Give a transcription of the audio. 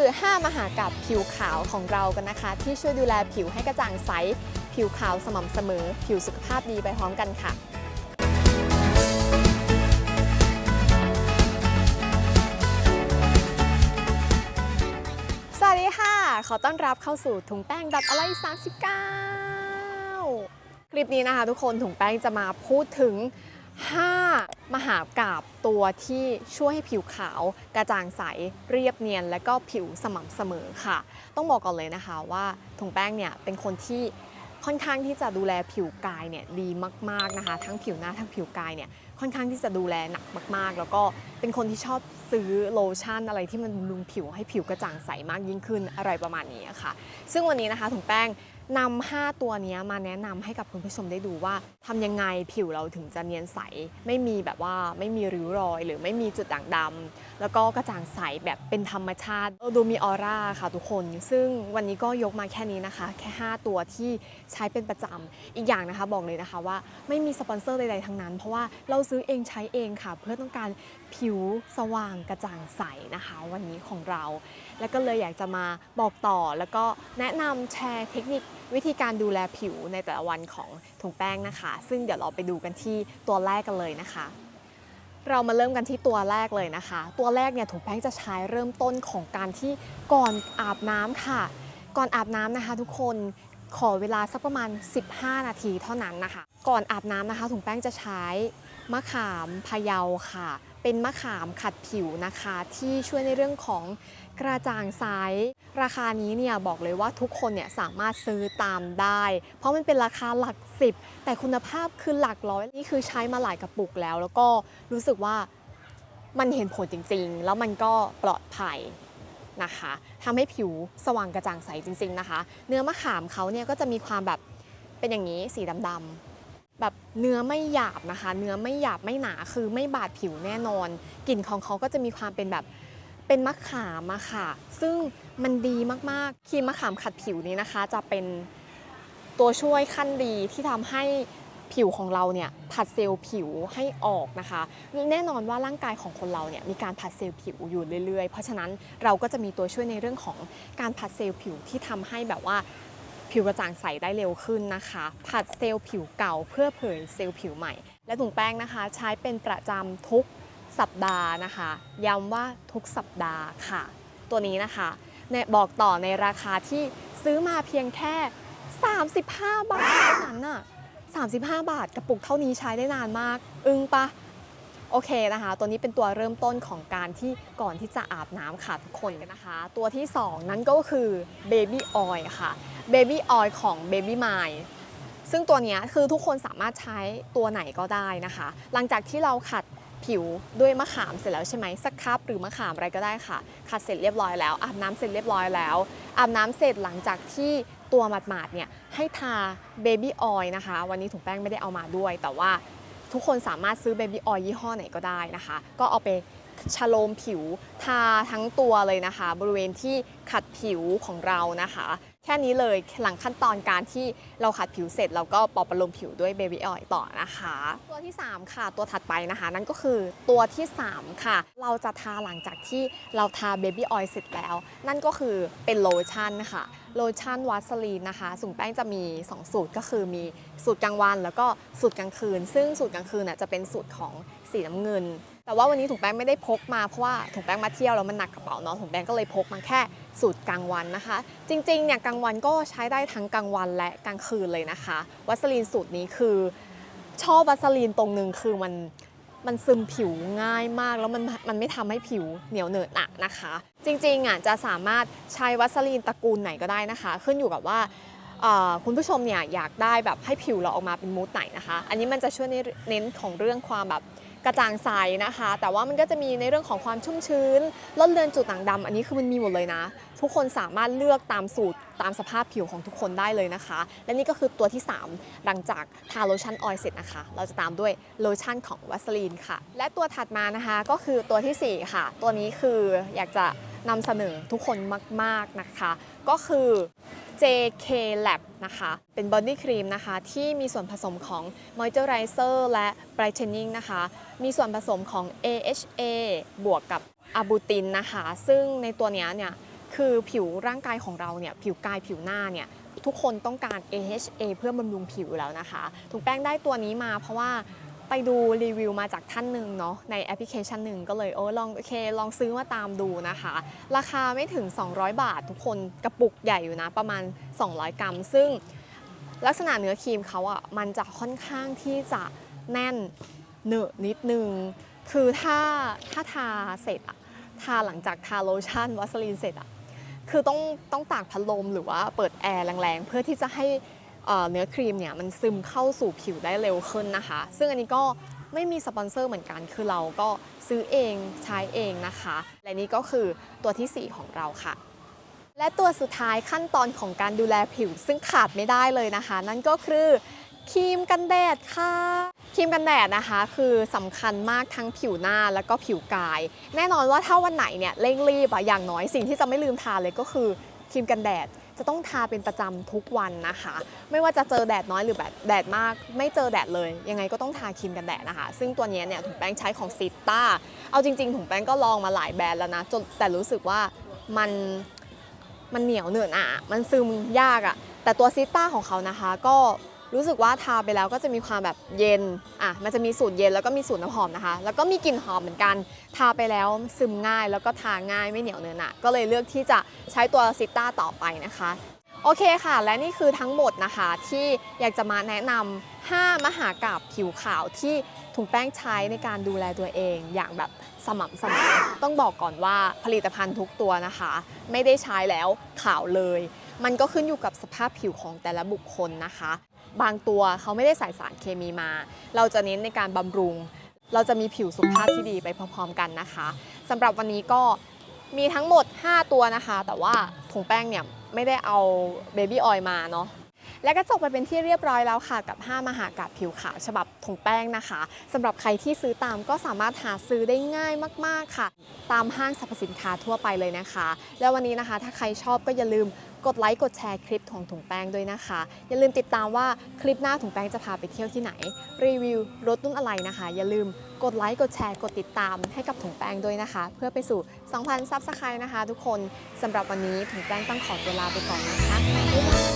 คือ 5 มหากาบผิวขาวของเรากันนะคะ ที่ช่วยดูแลผิวให้กระจ่างใส ผิวขาวสม่ำเสมอ ผิวสุขภาพดีไปพร้อมกันค่ะสวัสดีค่ะ ขอต้อนรับเข้าสู่ถุงแป้งดัดอะไร 39 คลิปนี้นะคะทุกคนถุงแป้งจะมาพูดถึง 5 มหากราบตัวที่ช่วยให้ผิวขาว กระจ่างใสเรียบเนียน และก็ผิวสม่ำเสมอค่ะ ต้องบอกก่อนเลยนะคะว่าถุงแป้งเนี่ยเป็นคนที่ค่อนข้างที่จะดูแลผิวกายเนี่ยดีมากๆนะคะ ทั้งผิวหน้าทั้งผิวกายเนี่ยค่อนข้างที่จะดูแลหนักมาก ๆ แล้วก็เป็นคนที่ชอบซื้อโลชั่นอะไรที่มันบำรุงผิวให้ผิวกระจ่างใสมากยิ่งขึ้นอะไรประมาณนี้ค่ะ ซึ่งวันนี้นะคะถุงแป้ง นำ5ตัวนี้มาแนะนำให้กับคุณผู้ชมได้ดูว่าทำยังไงผิวเราถึงจะเนียนใส ไม่มีแบบว่าไม่มีริ้วรอย หรือไม่มีจุดด่างดำแล้วก็กระจ่างใสแบบเป็นธรรมชาติดูมีออร่าค่ะทุกคน ซึ่งวันนี้ก็ยกมาแค่นี้นะคะ แค่ 5 ตัวที่ใช้เป็นประจำอีกอย่างนะคะบอกเลยนะคะว่าไม่มีสปอนเซอร์ใดๆทั้งนั้น เพราะว่าเราซื้อเองใช้เองค่ะ เพื่อต้องการผิวสว่างกระจ่างใสนะคะ วันนี้ของเรา แล้วก็เลยอยากจะมาบอกต่อแล้วก็แนะนำแชร์เทคนิค วิธีการดูแลผิวในแต่ละวันของถุงแป้งนะคะ ซึ่งเดี๋ยวเราไปดูกันที่ตัวแรกกันเลยนะคะ เรามาเริ่มกันที่ตัวแรกเลยนะคะ ตัวแรกเนี่ยถุงแป้งจะใช้เริ่มต้นของการที่ก่อนอาบน้ำค่ะ ก่อนอาบน้ำนะคะ ทุกคนขอเวลาสักประมาณ 15 นาทีเท่านั้นนะคะ ก่อนอาบน้ำนะคะถุงแป้งจะใช้ มะขามพะเยาค่ะ เป็นมะขามขัดผิวนะคะ ที่ช่วยในเรื่องของกระจ่างใสราคานี้เนี่ยบอกเลยว่าทุกคนเนี่ยสามารถซื้อตามได้ เพราะมันเป็นราคาหลักสิบแต่คุณภาพคือหลักร้อยนี่คือใช้มาหลายกระปุกแล้ว แล้วก็รู้สึกว่ามันเห็นผลจริงๆ แล้วมันก็ปลอดภัยนะคะทำให้ผิวสว่างกระจ่างใสจริง ๆนะคะ เนื้อมะขามเขาเนี่ยก็จะมีความแบบเป็นอย่างนี้สีดำๆ แบบเนื้อไม่หยาบนะคะ เนื้อไม่หยาบไม่หนาคือไม่บาดผิวแน่นอน กลิ่นของเขาก็จะมีความเป็นแบบเป็นมะขามอะค่ะ ซึ่งมันดีมากๆครีมมะขามขัดผิวนี้นะคะ จะเป็นตัวช่วยขั้นดีที่ทำให้ผิวของเราเนี่ยผัดเซลล์ผิวให้ออกนะคะ แน่นอนว่าร่างกายของคนเราเนี่ยมีการผัดเซลล์ผิวอยู่เรื่อยๆ เพราะฉะนั้นเราก็จะมีตัวช่วยในเรื่องของการผัดเซลล์ผิวที่ทำให้แบบว่า ผิวกระจ่างใสได้เร็วขึ้นนะคะ ผัดเซลล์ผิวเก่าเพื่อเผยเซลล์ผิวใหม่ และถุงแป้งนะคะ ใช้เป็นประจำทุกสัปดาห์นะคะ ย้ำว่าทุกสัปดาห์ค่ะ ตัวนี้นะคะเนี่ยบอกต่อในราคาที่ซื้อมาเพียงแค่ 35 บาทเท่านั้นน่ะ35 บาทกระปุกเท่านี้ใช้ได้นานมาก อึ้งปะ โอเคนะคะ ตัวนี้เป็นตัวเริ่มต้นของการที่ก่อนที่จะอาบน้ำค่ะทุกคนกันนะคะ ตัวที่ 2 นั้นก็คือ Baby Oil ค่ะ Baby Oil ของ Baby m i ซึ่งตัวนี้คือทุกคนสามารถใช้ตัวไหนก็ได้นะคะ หลังจากที่เราขัดผิวด้วยมะขามเสร็จแล้วใช่ไหมสครับหรือมะขามอะไรก็ได้ค่ะขัดเสร็จเรียบร้อยแล้วอาบน้ำเสร็จเรียบร้อยแล้วอาบน้ำเสร็จหลังจากที่ตัวหมาดๆเนี่ยให้ทา Baby Oil นะคะ วันนี้ถุงแป้งไม่ได้เอามาด้วย แต่ว่า ทุกคนสามารถซื้อ Baby Oil ยี่ห้อไหนก็ได้นะคะ ก็เอาไปชโลมผิวทาทั้งตัวเลยนะคะ บริเวณที่ขัดผิวของเรานะคะ แค่นี้เลยหลังขั้นตอนการที่เราขัดผิวเสร็จเราก็ปอบประโลมผิวด้วย Baby Oil ต่อนะคะ ตัวที่ 3 ค่ะตัวถัดไปนะคะ นั่นก็คือตัวที่ 3 ค่ะ เราจะทาหลังจากที่เราทา Baby Oil เสร็จแล้ว นั่นก็คือเป็นโลชั่นค่ะโลชั่นวัสลีนนะคะสุ่งแป้งจะมี 2 สูตรก็คือมีสูตรกลางวัน แล้วก็สูตรกลางคืน ซึ่งสูตรกลางคืนน่ะจะเป็นสูตรของ สีน้ำเงิน แต่ว่าวันนี้ถุงแป้งไม่ได้พกมาเพราะว่าถุงแป้งมาเที่ยวแล้วมันหนักกระเป๋าเนาะถุงแป้งก็เลยพกมาแค่สูตรกลางวันนะคะ จริงๆเนี่ยกลางวันก็ใช้ได้ทั้งกลางวันและกลางคืนเลยนะคะ วัสลีนสูตรนี้คือชอบวัสลีนตรงหนึ่งคือมันมันซึมผิวง่ายมากแล้วมันมันไม่ทำให้ผิวเหนียวเหนอะหนะนะคะ จริงๆอะจะสามารถใช้วัสลีนตระกูลไหนก็ได้นะคะ ขึ้นอยู่กับว่าคุณผู้ชมเนี่ยอยากได้แบบให้ผิวเราออกมาเป็นมูดไหนนะคะ อันนี้มันจะช่วยในเน้นของเรื่องความแบบ กระจ่างใสนะคะ แต่ว่ามันก็จะมีในเรื่องของความชุ่มชื้นลดเลือนจุดด่างดำอันนี้คือมันมีหมดเลยนะ ทุกคนสามารถเลือกตามสูตรตามสภาพผิวของทุกคนได้เลยนะคะ และนี่ก็คือตัวที่ 3 หลังจากทาโลชั่นออยล์เสร็จนะคะ เราจะตามด้วยโลชั่นของวัสลีนค่ะ และตัวถัดมานะคะก็คือตัวทีสี่4 ค่ะ ตัวนี้คืออยากจะ นำเสนอทุกคนมาก ๆ นะคะ ก็คือ JK Lab นะคะ เป็นบอดี้ครีมนะคะ ที่มีส่วนผสมของ Moisturizer และ Brightening นะคะ มีส่วนผสมของ AHA บวกกับอะบูตินนะคะ ซึ่งในตัวเนี้ยเนี่ย คือผิวร่างกายของเราเนี่ย ผิวกายผิวหน้าเนี่ยทุกคนต้องการ AHA เพื่อบำรุงผิวแล้วนะคะถุงแป้งได้ตัวนี้มาเพราะว่า ไปดูรีวิวมาจากท่านหนึ่งเนาะในแอปพลิเคชันหนึ่งก็เลยโอ้ลองโอเคลองซื้อมาตามดูนะคะ ราคาไม่ถึง 200 บาททุกคนกระปุกใหญ่อยู่นะ ประมาณ 200 กรัม ซึ่งลักษณะเนื้อครีมเขาอะ่ะมันจะค่อนข้างที่จะแน่นเหนอะนิดนึง คือถ้าถ้าทาเสร็จอะทาหลังจากทาโลชั่นวัสลีนเสร็จอะคือต้องต้องตากพัดลมหรือว่าเปิดแอร์แรงๆ เพื่อที่จะให้ เนื้อครีมเนี่ยมันซึมเข้าสู่ผิวได้เร็วขึ้นนะคะ ซึ่งอันนี้ก็ไม่มีสปอนเซอร์เหมือนกัน คือเราก็ซื้อเองใช้เองนะคะ และนี่ก็คือตัวทีสี่4 ของเราค่ะ และตัวสุดท้ายขั้นตอนของการดูแลผิว ซึ่งขาดไม่ได้เลยนะคะ นั่นก็คือครีมกันแดดค่ะ ครีมกันแดดนะคะ คือสำคัญมากทั้งผิวหน้าแล้วก็ผิวกาย แน่นอนว่าถ้าวันไหนเนี่ยเร่งรีบอะอย่างน้อยสิ่งที่จะไม่ลืมทาเลยก็คือครีมกันแดด จะต้องทาเป็นประจำทุกวันนะคะ ไม่ว่าจะเจอแดดน้อยหรือแบบแดดมาก ไม่เจอแดดเลย ยังไงก็ต้องทาครีมกันแดดนะคะ ซึ่งตัวนี้เนี่ยถุงแป้งใช้ของซิต้าเอาจริง ๆ ถุงแป้งก็ลองมาหลายแบรนด์แล้วนะจนแต่รู้สึกว่ามันมันเหนียวเหนอะหนะมันซึมยากอะแต่ตัวซิต้าของเขานะคะก็ รู้สึกว่าทาไปแล้วก็จะมีความแบบเย็นอะมันจะมีสูตรเย็นแล้วก็มีสูตรน้ำหอมนะคะ แล้วก็มีกลิ่นหอมเหมือนกัน ทาไปแล้วซึมง่ายแล้วก็ทาง่ายไม่เหนียวเนื้อหนะก็เลยเลือกที่จะใช้ตัวซิต้าต่อไปนะคะโอเคค่ะ และนี่คือทั้งหมดนะคะที่อยากจะมาแนะนำ5มหากาบผิวขาวที่ถุงแป้งใช้ในการดูแลตัวเองอย่างแบบสม่ำเสมอต้องบอกก่อนว่าผลิตภัณฑ์ทุกตัวนะคะ ไม่ได้ใช้แล้วขาวเลย มันก็ขึ้นอยู่กับสภาพผิวของแต่ละบุคคลนะคะ บางตัวเขาไม่ได้ใส่สารเคมีมา เราจะเน้นในการบำรุง เราจะมีผิวสุขภาพที่ดีไปพร้อมๆกันนะคะสำหรับวันนี้ก็มีทั้งหมด 5 ตัวนะคะ แต่ว่าถุงแป้งเนี่ยไม่ได้เอาเบบี้ออยล์มาเนาะ และก็จบไปเป็นที่เรียบร้อยแล้วค่ะกับ 5 มหากาบผิวขาวฉบับถุงแป้งนะคะสำหรับใครที่ซื้อตามก็สามารถหาซื้อได้ง่ายมาก ๆค่ะ ตามห้างสรรพสินค้าทั่วไปเลยนะคะ แล้ววันนี้นะคะถ้าใครชอบก็อย่าลืมกดไลค์กดแชร์คลิปของถุงแป้งด้วยนะคะ อย่าลืมติดตามว่าคลิปหน้าถุงแป้งจะพาไปเที่ยวที่ไหน รีวิวรถรุ่นอะไรนะคะ อย่าลืมกดไลค์กดแชร์กดติดตามให้กับถุงแป้งด้วยนะคะ เพื่อไปสู่ 2,000ซับสไครต์นะคะ ทุกคนสำหรับวันนี้ถุงแป้งต้องขอตัวลาไปก่อนนะคะบ๊ายบาย